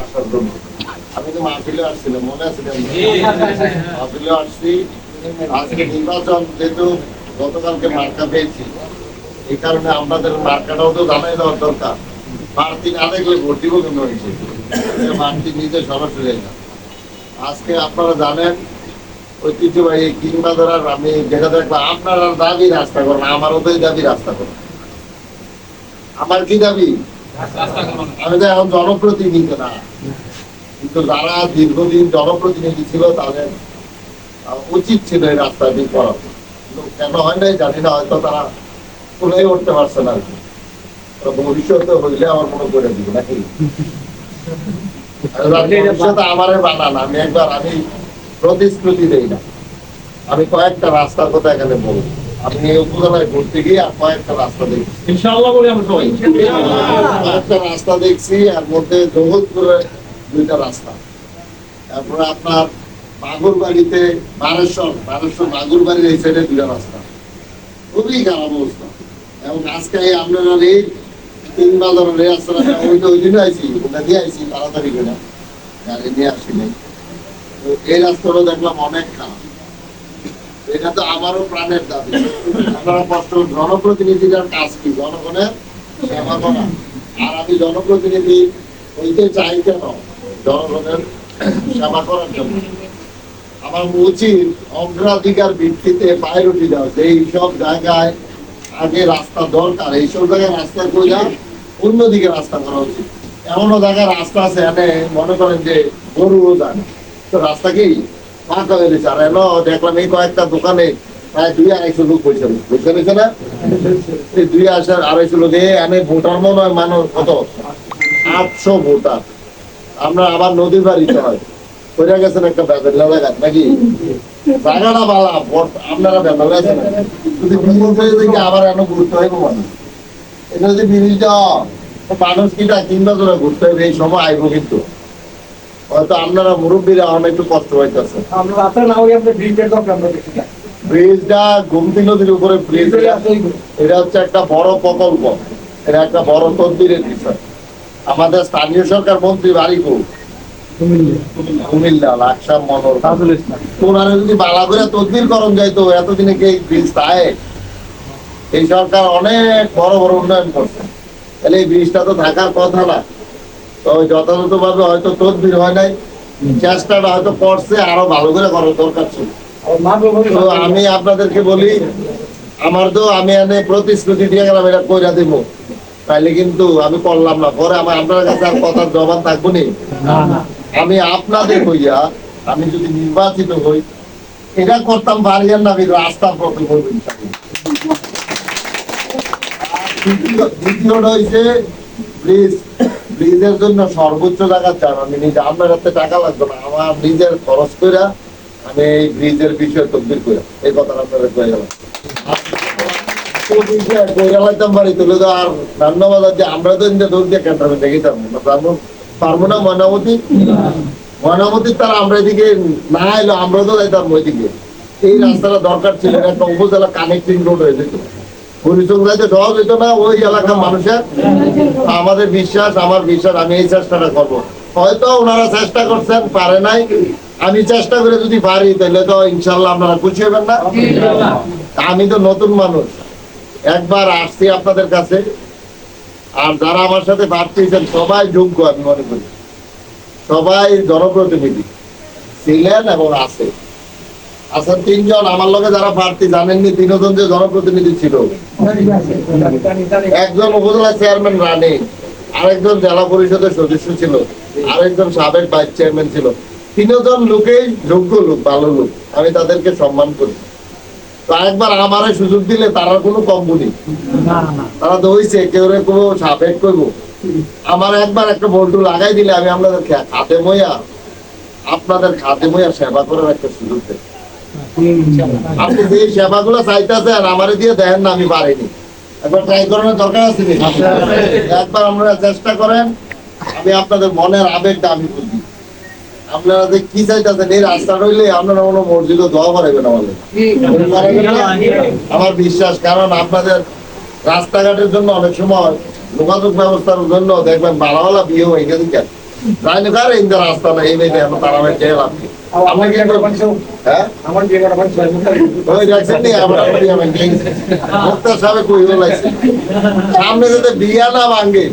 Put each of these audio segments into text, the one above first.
আসার জন্য। আমি তো মাহফিলে আসছিলাম মনে আছে মাহফিলে আসছি। আজকে নির্বাচন যেহেতু গতকালকে মার্কা পেয়েছি এই কারণে মার্কাটাও তো জানাই দেওয়ার দরকার। প্রার্থী না দেখলে ভোট দিব কেন হয়েছে প্রার্থী নিজে সরাসরি না আজকে আপনারা জানেন ঐতিহ্যবাহী কিংবা ধরার আমি দেখা দেখব আপনার আর দাবি রাস্তা করেন আমারও তো দাবি রাস্তা করেন। আমার কি দাবি? আমি তো এখন জনপ্রতিনিধি না। কিন্তু যারা দীর্ঘদিন জনপ্রতিনিধি ছিল তাদের উচিত ছিল এই রাস্তাটি করা কেন হয় নাই জানি না, হয়তো তারা তুলে উঠতে পারছে না ভবিষ্যতে হইলে আমার মনে করে দিব, নাকি? ভবিষ্যতে আমারে বানান, আমি একবার, আমি প্রতিশ্রুতি দেই না। আমি কয়েকটা রাস্তার কথা এখানে বলব। আমি এই উপজেলায় ঘুরতে গিয়ে আর কয়েকটা রাস্তা দেখি ইনশাআল্লাহ বলি আমরা সবাই। একটা রাস্তা দেখছি আর মধ্যে জগৎপুরে দুইটা রাস্তা। তারপরে আপনার বাগুর বাড়িতে বারেশ্বর বারেশ্বর বাগুর বাড়ির এই সাইডে দুইটা রাস্তা। খুবই খারাপ অবস্থা। এবং আজকে আপনারা এই তিন বাজারের এই রাস্তাটা ওই তো ওই দিনে আইছি ওটা দিয়ে আইছি তাড়াতাড়ি করে। গাড়ি নিয়ে আসি নাই তো এই রাস্তাটা দেখলাম অনেক খারাপ। এটা তো আমারও প্রাণের দাবি। আপনারা কষ্ট জনপ্রতিনিধিদের কাজ কি? জনগণের সেবা করা। আর আমি জনপ্রতিনিধি হইতে চাই কেন? জনগণের সেবা করার জন্য। আমার উচিত অগ্রাধিকার ভিত্তিতে প্রায়োরিটি দেওয়া। যে এইসব জায়গায় আগে রাস্তা দরকার এইসব জায়গায় রাস্তা কইরা অন্যদিকে রাস্তা করা উচিত। এমনও জায়গায় রাস্তা আছে, এনে মনে করেন যে গরুও যায়। তো রাস্তা কি? ফাঁকা আর এলো দেখলাম এই কয়েকটা দোকানে প্রায় দুই আড়াইশো লোক পেরেছে না? এই দুই আসার আড়াইশো লোক এই আমি ভোটার মনে হয় মানুষ কত? আটশো ভোটার। আমরা আবার নদীর বাড়িতে হয়। কইরা গেছেন একটা জায়গা নাকি? বালা আপনারা বেদলা গেছেন যদি হয়ে দেখি আবার হইব মানুষ এটা যদি ব্রিজটা মানুষ কিটা কিংবা ধরে ঘুরতে হইবে এই সময় আইব কিন্তু। হয়তো আপনারা মুরব্বীরা একটু কষ্ট না ব্রিজটা গুমতি নদীর উপরে ব্রিজ এটা হচ্ছে একটা বড় প্রকল্প। এটা একটা বড় তদবিরের বিষয়। আমাদের স্থানীয় সরকার মন্ত্রী কুমিল্লা। লাকসাম মনোর। তোনারে যদি বালা করে তদবির করণ যাইতো এতদিনে কি ব্রিজ থাকে এই সরকার অনেক বড় বড় উন্নয়ন করছে। তাহলে এই ব্রিজটা তো থাকার কথা না। তো যথাযথ ভাবে হয়তো তদবির হয় নাই। চেষ্টাটা হয়তো করছে আরও ভালো করে করার দরকার ছিল। আমি আপনাদেরকে বলি আমার তো আমি এনে প্রতিশ্রুতি দিয়ে গেলাম এটা কইরা দিব। তাইলে কিন্তু আমি করলাম না। পরে আমার আপনার কাছে আর কথার জবান থাকব নি? না না। আমি আপনাদের হইয়া আমি যদি নির্বাচিত হই এটা করতাম বাড়িয়ার নামে রাস্তা প্রকল্প ইনশাআল্লাহ। দ্বিতীয়টা হইছে ব্রিজ ব্রিজের জন্য সর্বোচ্চ চান, আমি নিজে হাতে টাকা লাগবে না, আমার নিজের খরচ করে আমি এই ব্রিজের বিষয়ে করে এই আপনারা কয়ে গেলাম আমরা তো তারা আমরা এদিকে না আমরা তো ওইদিকে। এই রাস্তাটা দরকার ছিল একটা উপজেলা কানেক্টিং রোড হয়ে যেত হরিচন্দ যাইতে সহজ হইতো না, ওই এলাকার মানুষের। আমাদের বিশ্বাস, আমার বিশ্বাস, আমি এই চেষ্টাটা করব। হয়তো ওনারা চেষ্টা করছেন, পারে নাই। আমি চেষ্টা করে যদি পারি, তাহলে তো ইনশাল্লাহ আপনারা খুশি হবেন না। আমি তো নতুন মানুষ। একবার আসছি আপনাদের কাছে, আর যারা আমার সাথে ভাবতেছেন সবাই যোগ্য, আমি মনে করি। সবাই জনপ্রতিনিধি। ছিলেন এবং আছে আছেন তিনজন, আমার লগে যারা প্রার্থী, জানেননি, তিনজন যে জনপ্রতিনিধি ছিল। একজন উপজেলা চেয়ারম্যান আরেকজন জেলা পরিষদের সদস্য ছিল, আরেকজন সাবেক ভাইস চেয়ারম্যান ছিল। তিনজন লোকেই যোগ্য লোক, ভালো লোক, আমি তাদেরকে সম্মান করি। একবার আমারে সুযোগ দিলে তারা কোনো না না তারা তো হইছে, কেউ রে কোনো সাবেক করব আমার একবার একটা বল্টু লাগাই দিলে আমি আপনাদের খাতে মইয়া আপনাদের খাতে মইয়া সেবা করার একটা সুযোগ দেব আমারে কোনো বিশ্বাস, কারণ আপনাদের রাস্তাঘাটের জন্য অনেক সময় যোগাযোগ ব্যবস্থার জন্য দেখবেন বাড়াওয়ালা বিয়ে হয়ে গেছে ইন্দ্র রাস্তা না এই মেয়ে তারা আমি গেলাম আমার বিয়ে করা পাঁচশো হ্যাঁ? আমার বিয়ে করা পাঁচশো ওই দেখছেন নি? আমরা আমরা আমি মুক্তার সাহেব কই বলাইছে সামনে যদি বিয়া না ভাঙ্গে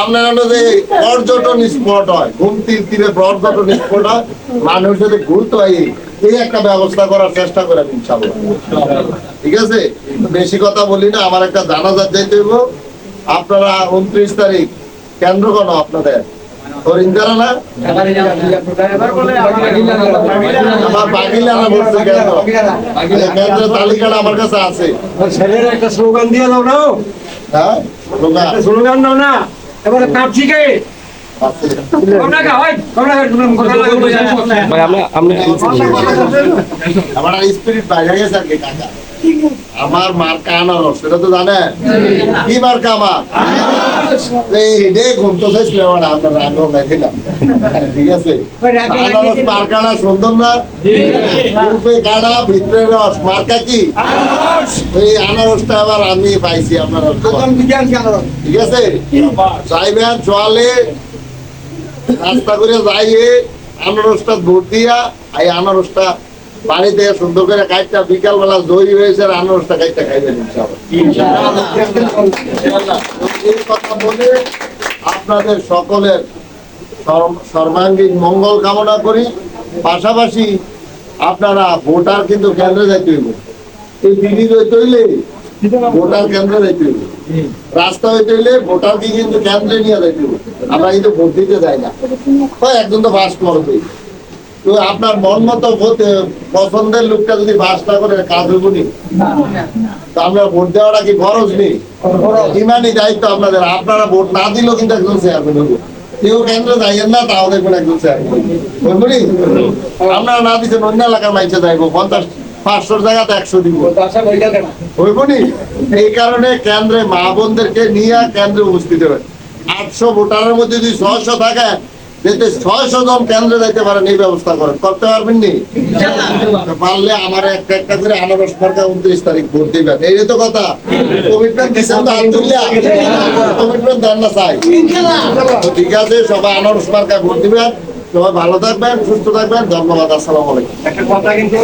আপনার হলো যে পর্যটন স্পট হয় ঘুমতির তীরে পর্যটন স্পট হয় মানুষ যদি ঘুরতে হয় এই একটা ব্যবস্থা করার চেষ্টা করে ইনশাআল্লাহ। ঠিক আছে? বেশি কথা বলি না আমার একটা জানাজার যাইতে হইব। আপনারা উনত্রিশ তারিখ কেন্দ্র কোন আপনাদের। তালিকাটা আমার কাছে আছে ছেলের একটা স্লোগান দিয়ে দাও না লোকা একটা স্লোগান দাও না এবারে কাটছি কে আমরা আমরা স্পিরিট বাইরে গেছে আর কি কাকা। আমার মার্কা আনারস সেটা তো জানে কি মার্কা আমার? এই রে ঘুম তো শেষ আমার আপনার আগ্রহ নাই ঠিক আছে? আনারস মার্কাটা সুন্দর না? রূপে গাড়া ভিতরে রস মার্কা কি? এই আনারসটা আবার আমি পাইছি আপনার ঠিক আছে? যাইবেন চলে রাস্তা করে যাইয়ে আনারসটা ভোট দিয়া এই আনারসটা বাড়িতে সুন্দর করে কাইটটা বিকাল বেলা দই হয়েছে আর আনারসটা কাইটটা খাইবেন আপনাদের সকলের সর্বাঙ্গীন মঙ্গল কামনা করি। পাশাপাশি আপনারা ভোটার কিন্তু কেন্দ্রে যাইতে হইব। এই দিদি হইলে ভোটার কেন্দ্রে যাইতে হইব। রাস্তা হইতে হইলে ভোটারকে কিন্তু কেন্দ্রে নিয়ে যাইতে আমরা কিন্তু ভোট দিতে যাই না। হয় একজন তো বাস করবে তো আপনার মন মতো পছন্দের লোকটা যদি বাস না করে কাজ হইব নি? তো আমরা ভোট দেওয়াটা কি খরচ নেই ইমানই দায়িত্ব আপনাদের। আপনারা ভোট না দিলেও কিন্তু একজন চেয়ারম্যান হইব। কেউ কেন্দ্রে যাইয়েন না তাও দেখবেন একজন চেয়ারম্যান বুঝলি আপনারা না দিচ্ছেন অন্য এলাকার মাইছে যাইবো। পঞ্চাশ পাঁচশোর জায়গাতে একশো দিব। হইব নি? এই কারণে কেন্দ্রে মা বোনদেরকে নিয়ে কেন্দ্রে উপস্থিত হবে আটশো ভোটারের মধ্যে যদি ছয়শো থাকে যাতে ছয়শো জন কেন্দ্রে যাইতে পারেন এই ব্যবস্থা করেন। করতে পারবেন নি? পারলে আমার একটা একটা করে আনারস সরকার উনত্রিশ তারিখ ভোট দিবেন। এই তো কথা। কমিটমেন্ট দিচ্ছেন তো আলহামদুলিল্লাহ। কমিটমেন্ট দেন না চাই। ঠিক আছে সবাই আনারস সরকার ভোট দিবেন। সবাই ভালো থাকবেন সুস্থ থাকবেন। ধন্যবাদ আসসালাম আলাইকুম। একটা কথা কিন্তু